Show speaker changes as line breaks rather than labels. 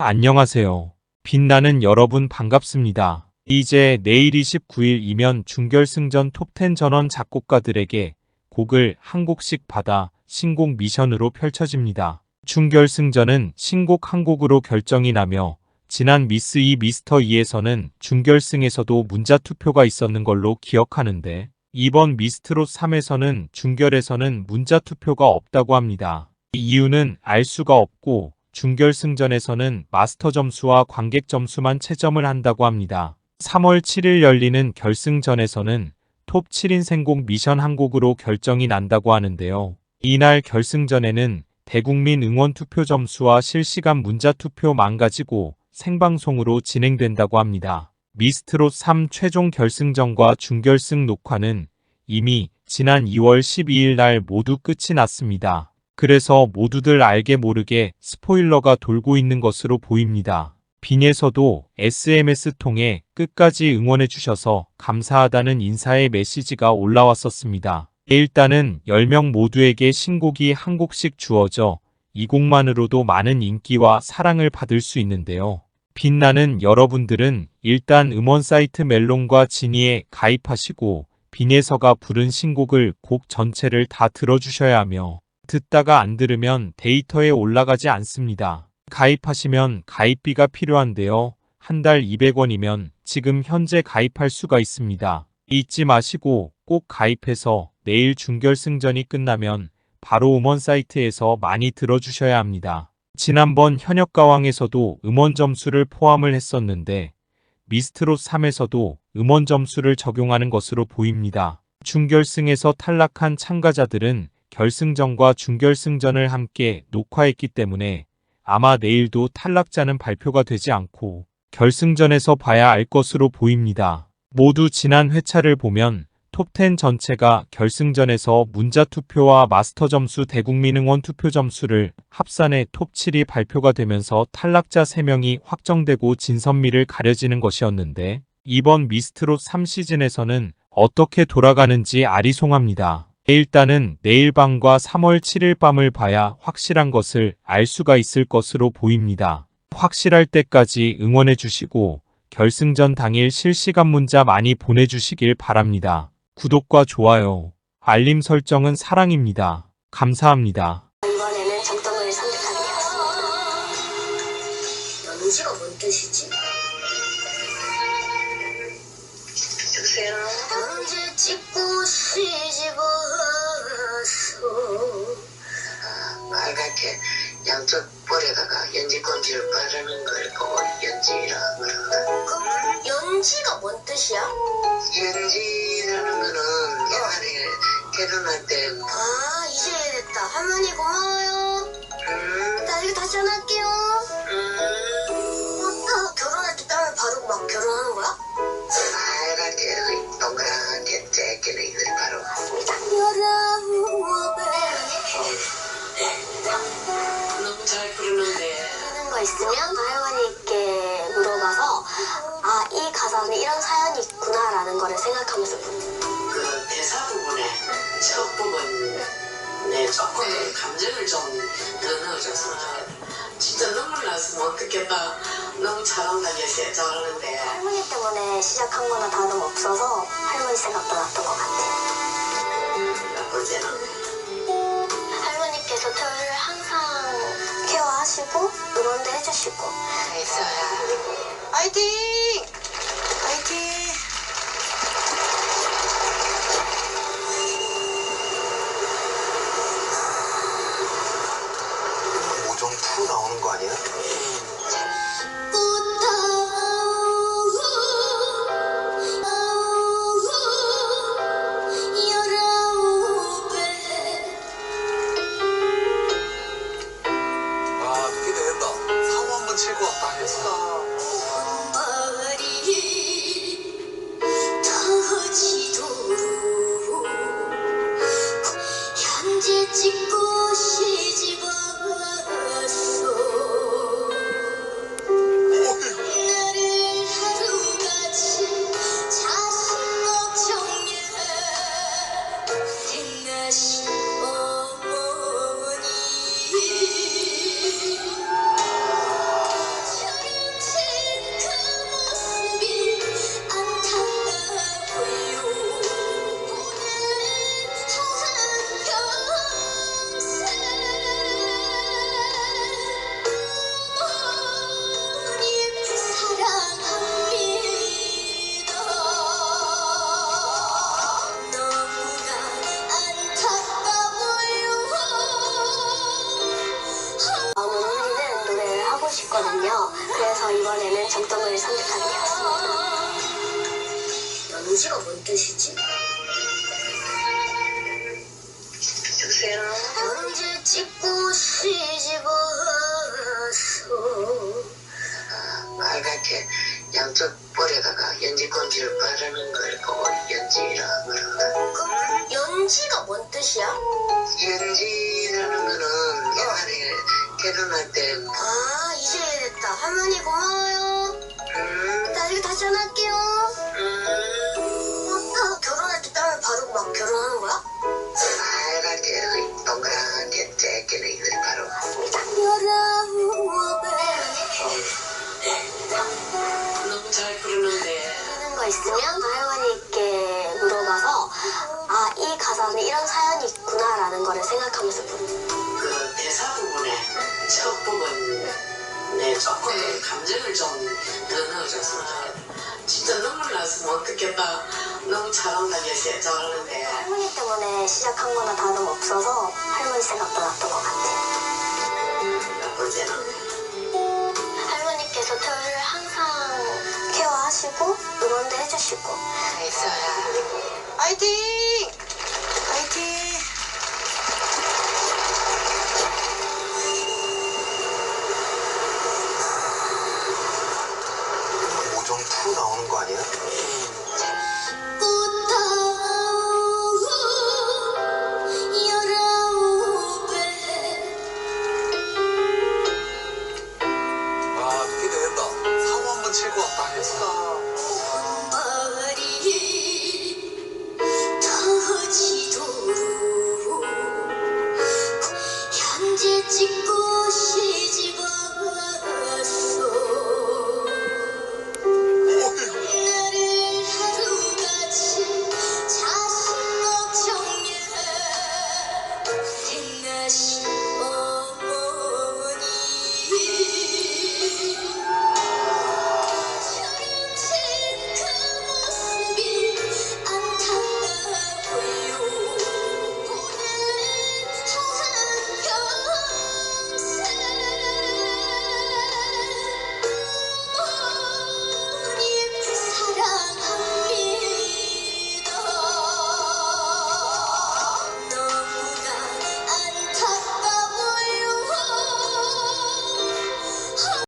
안녕하세요. 빛나는 여러분 반갑습니다. 이제 내일 29일이면 준결승전 톱10 전원 작곡가들에게 곡을 한 곡씩 받아 신곡 미션으로 펼쳐집니다. 준결승전은 신곡 한 곡으로 결정이 나며 지난 미스 2 미스터 2에서는 준결승에서도 문자 투표가 있었는 걸로 기억하는데 이번 미스트롯 3에서는 준결에서는 문자 투표가 없다고 합니다. 이유는 알 수가 없고 준결승전에서는 마스터 점수와 관객 점수만 채점을 한다고 합니다. 3월 7일 열리는 결승전에서는 톱 7인 생곡 미션 한 곡으로 결정이 난다고 하는데요. 이날 결승전에는 대국민 응원 투표 점수와 실시간 문자 투표만 가지고 생방송으로 진행된다고 합니다. 미스트롯 3 최종 결승전과 준결승 녹화는 이미 지난 2월 12일 날 모두 끝이 났습니다. 그래서 모두들 알게 모르게 스포일러가 돌고 있는 것으로 보입니다. 빈에서도 SMS 통해 끝까지 응원해 주셔서 감사하다는 인사의 메시지가 올라왔었습니다. 일단은 10명 모두에게 신곡이 한 곡씩 주어져 이 곡만으로도 많은 인기와 사랑을 받을 수 있는데요. 빛나는 여러분들은 일단 음원 사이트 멜론과 지니에 가입하시고 빈에서가 부른 신곡을 곡 전체를 다 들어주셔야 하며 듣다가 안 들으면 데이터에 올라가지 않습니다. 가입하시면 가입비가 필요한데요. 한 달 200원이면 지금 현재 가입할 수가 있습니다. 잊지 마시고 꼭 가입해서 내일 준결승전이 끝나면 바로 음원 사이트에서 많이 들어주셔야 합니다. 지난번 현역 가왕에서도 음원 점수를 포함을 했었는데 미스트롯 3에서도 음원 점수를 적용하는 것으로 보입니다. 준결승에서 탈락한 참가자들은 결승전과 준결승전을 함께 녹화했기 때문에 아마 내일도 탈락자는 발표가 되지 않고 결승전에서 봐야 알 것으로 보입니다. 모두 지난 회차를 보면 톱10 전체가 결승전에서 문자 투표와 마스터 점수 대국민 응원 투표 점수를 합산해 톱7이 발표가 되면서 탈락자 3명이 확정되고 진선미를 가려지는 것이었는데 이번 미스트롯 3시즌에서는 어떻게 돌아가는지 아리송합니다. 일단은 내일 밤과 3월 7일 밤을 봐야 확실한 것을 알 수가 있을 것으로 보입니다. 확실할 때까지 응원해 주시고 결승전 당일 실시간 문자 많이 보내주시길 바랍니다. 구독과 좋아요, 알림 설정은 사랑입니다. 감사합니다.
이번에는 정점을 선택하게 되었습니다.
연지가 뭔 뜻이지? 여보세요?
언제 찍고
아, 빨갛게 양쪽 볼에다가 연지 껌지를 바르는 걸 보고 연지라 그런다.
연지가 뭔 뜻이야?
연지라는 거는 옛날에 결혼할 때
아 이제 이해됐다. 할머니 고마워요.
음,
나 이거 다시 전화할게요. 있으면 할머니께 물어봐서 아 이 가사는 이런 사연이 있구나라는 거를 생각하면서.
그 대사 부분에 첫 부분에 조금 감정을 좀더 넣어줬으면 좋겠다. 진짜 눈물 났으면 어떻겠다. 너무 잘한다, 예세 잘하는데.
할머니 때문에 시작한 거나 다름 없어서 할머니 생각도 났던 것 같아.
나쁘지 않네.
케어하시고 응원도 해주시고. 파이팅! 파이팅! 장점을 선택하게 되었습니다. 연지가 뭔 뜻이지?
여보세요?
연지 찍고 시집왔어.
빨갛게 양쪽 볼에다가 연지 곤지를 바르는 걸 보고 연지라?
그럼 연지가 뭔 뜻이야?
연지라는 거는 옛날에 결혼할 때
아. 할머니 고마워요.
음,
나중에 다시 전화할게요.
음,
어, 결혼할 때 땀을 바르고 막 결혼하는 거야?
빨갛게 동그랗게 째끼는 이들이 바로 너무 잘 부르는데
하는 거 있으면 할머니께 물어봐서 아 이 가사는 이런 사연이 있구나라는 거를 생각하면서 부르는
그 대사 부분에 첫 부분 에 조금 감정을 좀 더 넣어줬으면 좋겠다. 진짜 눈물 났으면 어떻겠다. 너무 잘한다 계세요. 잘하는데
할머니 때문에 시작한 거나 다름없어서 할머니 생각도 났던 것 같아요
몇 번째는
할머니께서 저를 항상 케어하시고 응원도 해주시고
파이팅! 파이팅!
Chỉ